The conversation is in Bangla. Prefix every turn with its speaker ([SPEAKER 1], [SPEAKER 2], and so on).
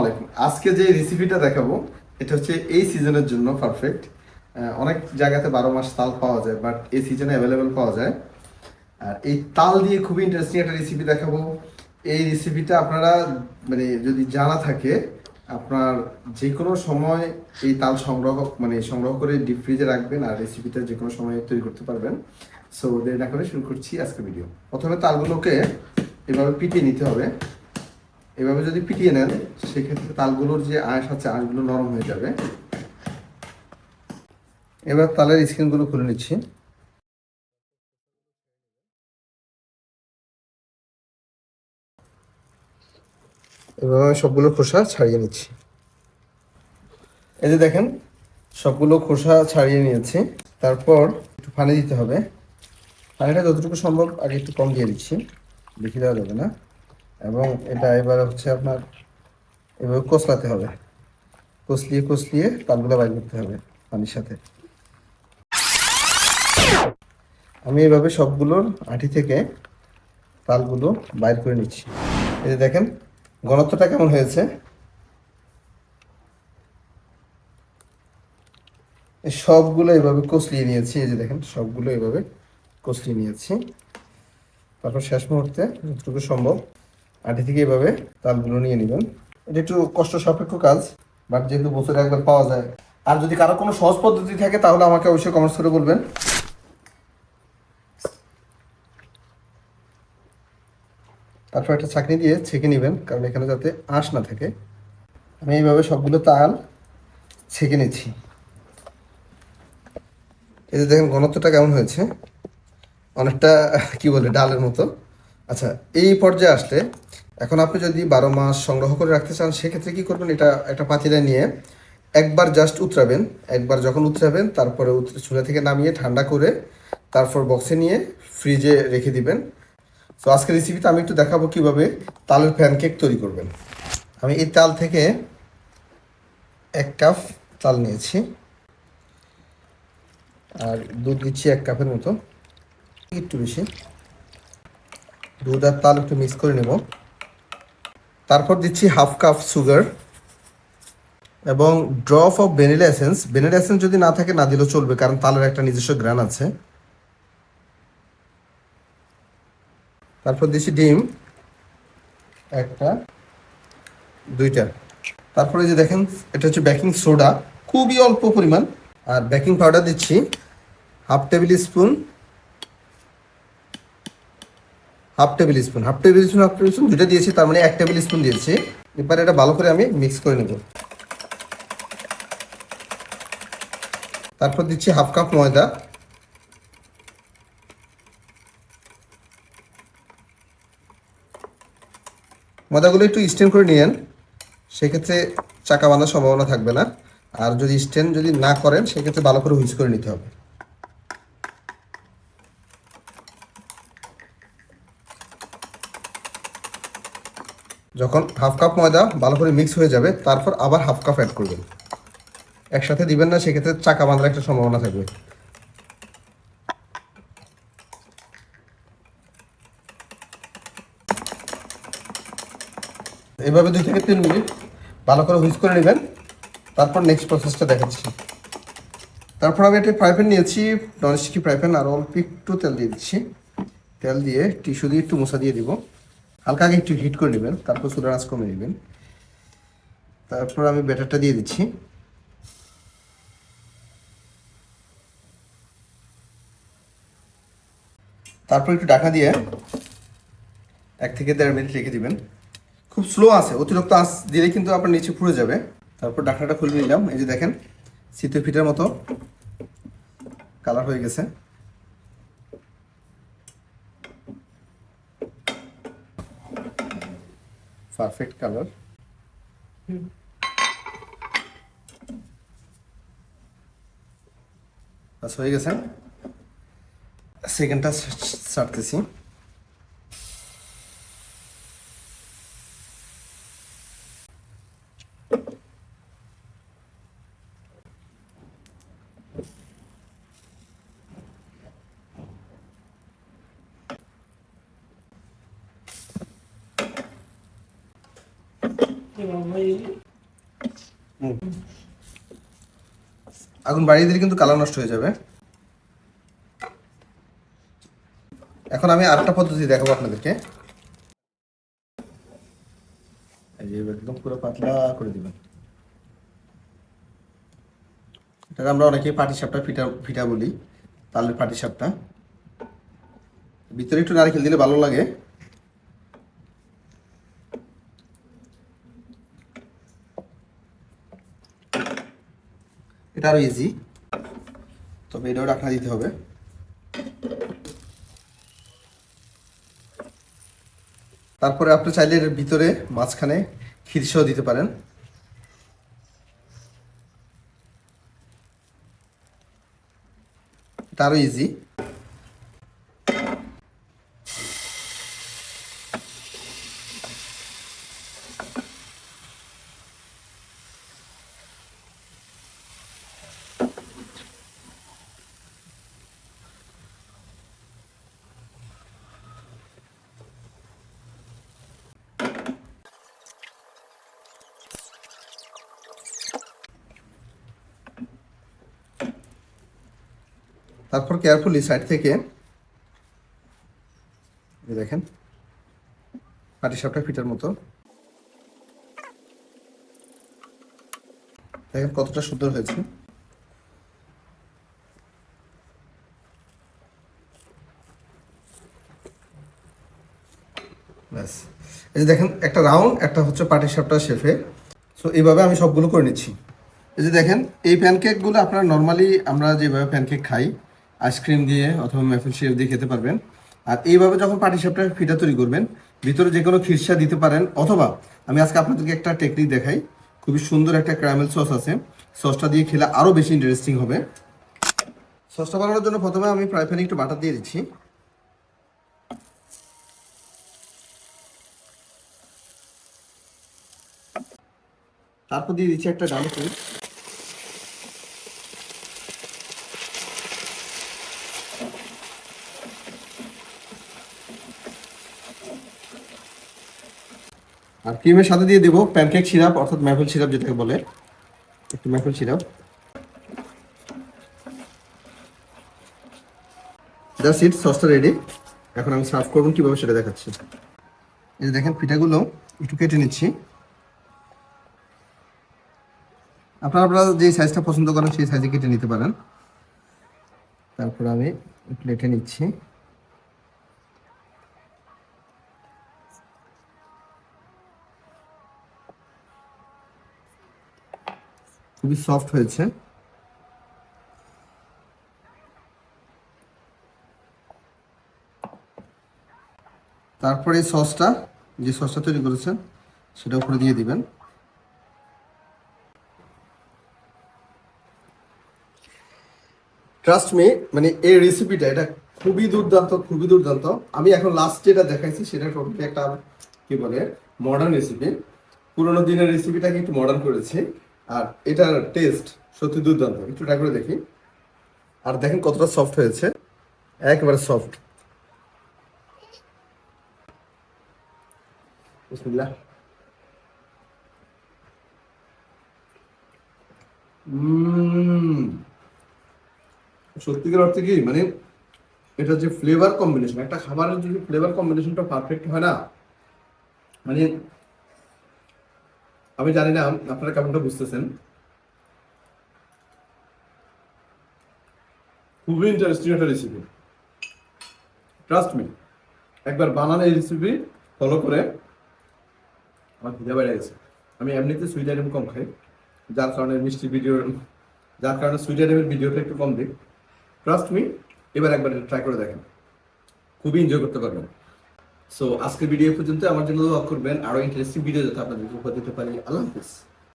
[SPEAKER 1] আলাইকুম। আজকে যে রেসিপিটা দেখাবো, এটা হচ্ছে এই সিজনের জন্য পারফেক্ট অনেক জায়গাতে বারো মাস তাল পাওয়া যায় বাট এই সিজনে অ্যাভেলেবেল পাওয়া যায়। আর এই তাল দিয়ে খুবই ইন্টারেস্টিং একটা রেসিপি দেখাবো। এই রেসিপিটা আপনারা মানে যদি জানা থাকে, আপনার যে কোনো সময় এই তাল সংগ্রহ মানে সংগ্রহ করে ডিপ ফ্রিজে রাখবেন আর রেসিপিটা যে কোনো সময় তৈরি করতে পারবেন। সো দেরি না করে শুরু করছি আজকে ভিডিও প্রথমে তালগুলোকে এভাবে পিটিয়ে নিতে হবে। এভাবে যদি পিটিয়ে নেন, সেক্ষেত্রে তালগুলোর যে আঁশ আছে, আঁশগুলো নরম হয়ে যাবে। এবার তালের স্কিনগুলো খুলে নিচ্ছি। এভাবে সবগুলো খোসা ছাড়িয়ে নিচ্ছি। এই যে দেখেন, সবগুলো খোসা ছাড়িয়ে নিয়েছি। তারপর একটু পানি দিতে হবে। পানিটা যতটুকু সম্ভব আগে একটু কম দিয়ে দিচ্ছি। বেশি দেওয়া যাবে না। এবং এটা এবার হচ্ছে আপনার, এভাবে কষলাতে হবে। কষলিয়ে কষলিয়ে তালগুলো বাইর করতে হবে পানির সাথে। আমি এভাবে সবগুলোর আঁটি থেকে তালগুলো বাইর করে নিচ্ছি। এই যে দেখেন, ঘনত্বটা কেমন হয়েছে? সবগুলো এভাবে কষলিয়ে নিয়েছি। এই যে দেখেন, সবগুলো এভাবে কষলিয়ে নিয়েছি। তারপর শেষ মুহূর্তে যতটুকু সম্ভব আটি থেকে এভাবে তালগুলো নিয়ে নেবেন। এটা একটু কষ্ট সাপেক্ষ কাজ বাট যেহেতু বছরে একবার পাওয়া যায়। আর যদি কারও কোনো সহজ পদ্ধতি থাকে, তাহলে আমাকে অবশ্যই কমেন্টস করে বলবেন। তারপর একটা ছাঁকনি দিয়ে ছেঁকে নেবেন, কারণ এখানে যাতে আঁশ না থাকে। আমি এইভাবে সবগুলো তাল ছেঁকে নিচ্ছি। এই যে দেখেন ঘনত্বটা কেমন হয়েছে? অনেকটা, কি বলে, ডালের মতো। আচ্ছা এই পর্যায়ে আসলে এখন আপনি যদি বারো মাস সংগ্রহ করে রাখতে চান, সেক্ষেত্রে কি করবেন? এটা একটা পাতিলা নিয়ে একবার জাস্ট উতরাবেন। একবার যখন উতরাবেন, তারপরে চুলা থেকে নামিয়ে ঠান্ডা করে তারপর বক্সে নিয়ে ফ্রিজে রেখে দিবেন। তো আজকের রেসিপিতে আমি একটু দেখাবো কীভাবে তালের প্যানকেক তৈরি করবেন। আমি এই তাল থেকে এক কাপ তাল নিয়েছি। আর দুধ দিচ্ছি এক কাপের মতো। একটু বেশি। দুধ আর তাল একটু মিক্স করে নেব। তারপর দিচ্ছি হাফ কাপ সুগার এবং drop of vanilla essence. Vanilla essence যদি না থাকে, না দিলেও চলবে, কারণ তালের একটা নিজস্ব গ্রান আছে। তারপর দিচ্ছি ডিম। একটা, দুইটা। তারপরে যে দেখেন, এটা হচ্ছে বেকিং সোডা। খুবই অল্প পরিমাণ। আর বেকিং পাউডার দিচ্ছি half tablespoon half tablespoon, half tablespoon, half tablespoon দুটো দিয়েছি, তার মানে এক টেবিল স্পুন দিয়েছি। এবার এটা ভালো করে আমি মিক্স করে নেব। তারপর দিচ্ছি হাফ কাপ ময়দা। ময়দাগুলো একটু স্টেন করে নিয়েন, সেক্ষেত্রে চাকা বাঁধার সম্ভাবনা থাকবে না। আর যদি স্টেন যদি না করেন, সেক্ষেত্রে ভালো করে হুইস করে নিতে হবে। যখন হাফ কাপ ময়দা ভালো করে মিক্স হয়ে যাবে, তারপর আবার হাফ কাপ অ্যাড করবেন। একসাথে দিবেন না, সেক্ষেত্রে চাকা বাঁধার একটা সম্ভাবনা থাকবে। এভাবে দুই থেকে তিন মিনিট ভালো করে হুইস করে নেবেন। তারপর নেক্সট প্রসেসটা দেখাচ্ছি। তারপর আমি একটা ফ্রাই প্যান নিয়েছি ননস্টিকি ফ্রাই প্যান আর অল্প একটু তেল দিয়ে দিচ্ছি। তেল দিয়ে টিস্যু দিয়ে একটু মশা দিয়ে দিব। হালকা আগে একটু হিট করে নেবেন, তারপর চুলার আঁচ কমে নেবেন। তারপর আমি ব্যাটারটা দিয়ে দিচ্ছি। তারপর একটু ডাকা দিয়ে এক থেকে দেড় মিনিট রেখে দিবেন। খুব স্লো আছে, অতিরিক্ত আঁচ দিলে কিন্তু আপনার নিচে পুড়ে যাবে। তারপর ঢাকনাটা খুলে নিলাম, এই যে দেখেন, শীতের পিঠার মতো কালার হয়ে গেছে। পারফেক্ট কালার বাস হয়ে গেছে সেকেন্ডটা ছাড়তেছি আগুন বাড়িয়ে দিলে কিন্তু কালার নষ্ট হয়ে যাবে। এখন আমি আরেকটা পদ্ধতি দেখাবো আপনাদেরকে। একদম পুরো পাতলা করে দিবেন। এটা আমরা অনেকেই পাটি সাপটা ফিটা ফিটা বলি, তালের পাটি সাপটা ভিতরে একটু নারকেল দিলে ভালো লাগে। এটা আরও ইজি তবে এটাও ডাকনা দিতে হবে। তারপরে আপনি চাইলে এর ভিতরে মাঝখানে খিরসাও দিতে পারেন। এটা আরও ইজি তারপর কেয়ারফুলি সাইড থেকে দেখেন, পাটি সাপটা ফিটার মতো। দেখেন কতটা সুন্দর হয়েছে। ব্যাস। এই যে দেখেন, একটা রাউন্ড একটা হচ্ছে পাটি সাপটা শেফে সো এইভাবে আমি সবগুলো করে নিচ্ছি। এই যে দেখেন, এই প্যানকেকগুলো আপনারা নর্মালি আমরা যেভাবে প্যানকেক খাই আইসক্রিম দিয়ে অথবা মেফেল শেপ দিয়ে খেতে পারবেন। আর এইভাবে যখন পাটি সাপটা ফিটা তৈরি করবেন, ভিতরে যে কোনো খিরসা দিতে পারেন, অথবা আমি আজকে আপনাদেরকে একটা টেকনিক দেখাই। খুবই সুন্দর একটা ক্যারামেল সস আছে। সসটা দিয়ে খেলে আরও বেশি ইন্টারেস্টিং হবে। সসটা বানানোর জন্য প্রথমে আমি ফ্রাই প্যানে একটু বাটার দিয়ে দিচ্ছি। তারপর দিয়ে দিচ্ছি একটা ডাল আর ক্রিমের সাথে দিয়ে দেবো প্যানকেক সিরাপ অর্থাৎ ম্যাপেল সিরাপ যেটাকে বলে। একটু ম্যাপেল সিরাপ জাস্ট ইট সসটা রেডি এখন আমি সার্ভ করব কীভাবে সেটা দেখাচ্ছি। এই দেখেন, পিঠাগুলো একটু কেটে নিচ্ছি। আপনারা আপনারা যে সাইজটা পছন্দ করেন, সেই সাইজে কেটে নিতে পারেন। তারপর আমি প্লেটে নিচ্ছি। খুবই সফট হয়েছে। তারপরে এই সসটা যে সসটা তৈরি করেছেন, সেটা উপরে দিয়ে দিবেন। ট্রাস্ট মি মানে এই রেসিপিটা এটা খুবই দুর্দান্ত খুবই দুর্দান্ত। আমি এখন লাস্ট যেটা দেখাইছি, সেটা টোটালি একটা, কি বলে মডার্ন রেসিপি পুরোনো দিনের রেসিপিটাকে একটু মডার্ন করেছি। আর এটার টেস্ট সত্যি দুর্দান্ত। একটু ট্রাই করে দেখি। আর দেখেন কতটা সফট হয়েছে। একেবারে সফট সত্যিকার অর্থে কি মানে এটা যে ফ্লেভার কম্বিনেশন একটা খাবারের যদি ফ্লেভার কম্বিনেশনটা পারফেক্ট হয় না মানে আমি জানি না, আপনারা কেমনটা বুঝতেছেন। খুবই ইন্টারেস্টিং একটা রেসিপি ট্রাস্ট মি একবার বানানো এই রেসিপি ফলো করে আমার খিদে বেড়ে গেছে। আমি এমনিতে সুইট আইটেম কম খাই, যার কারণে মিষ্টি ভিডিও যার কারণে সুইট আইটেমের ভিডিওটা একটু কম দিই। ট্রাস্ট মি এবার একবার ট্রাই করে দেখেন। খুবই এনজয় করতে পারবেন। সো আজকের ভিডিও পর্যন্ত আমার জন্য করবেন। আরও ইন্টারেস্টিং ভিডিও যাতে আপনাদেরকে উপহার দিতে পারি। আল্লাহ হাফিজ।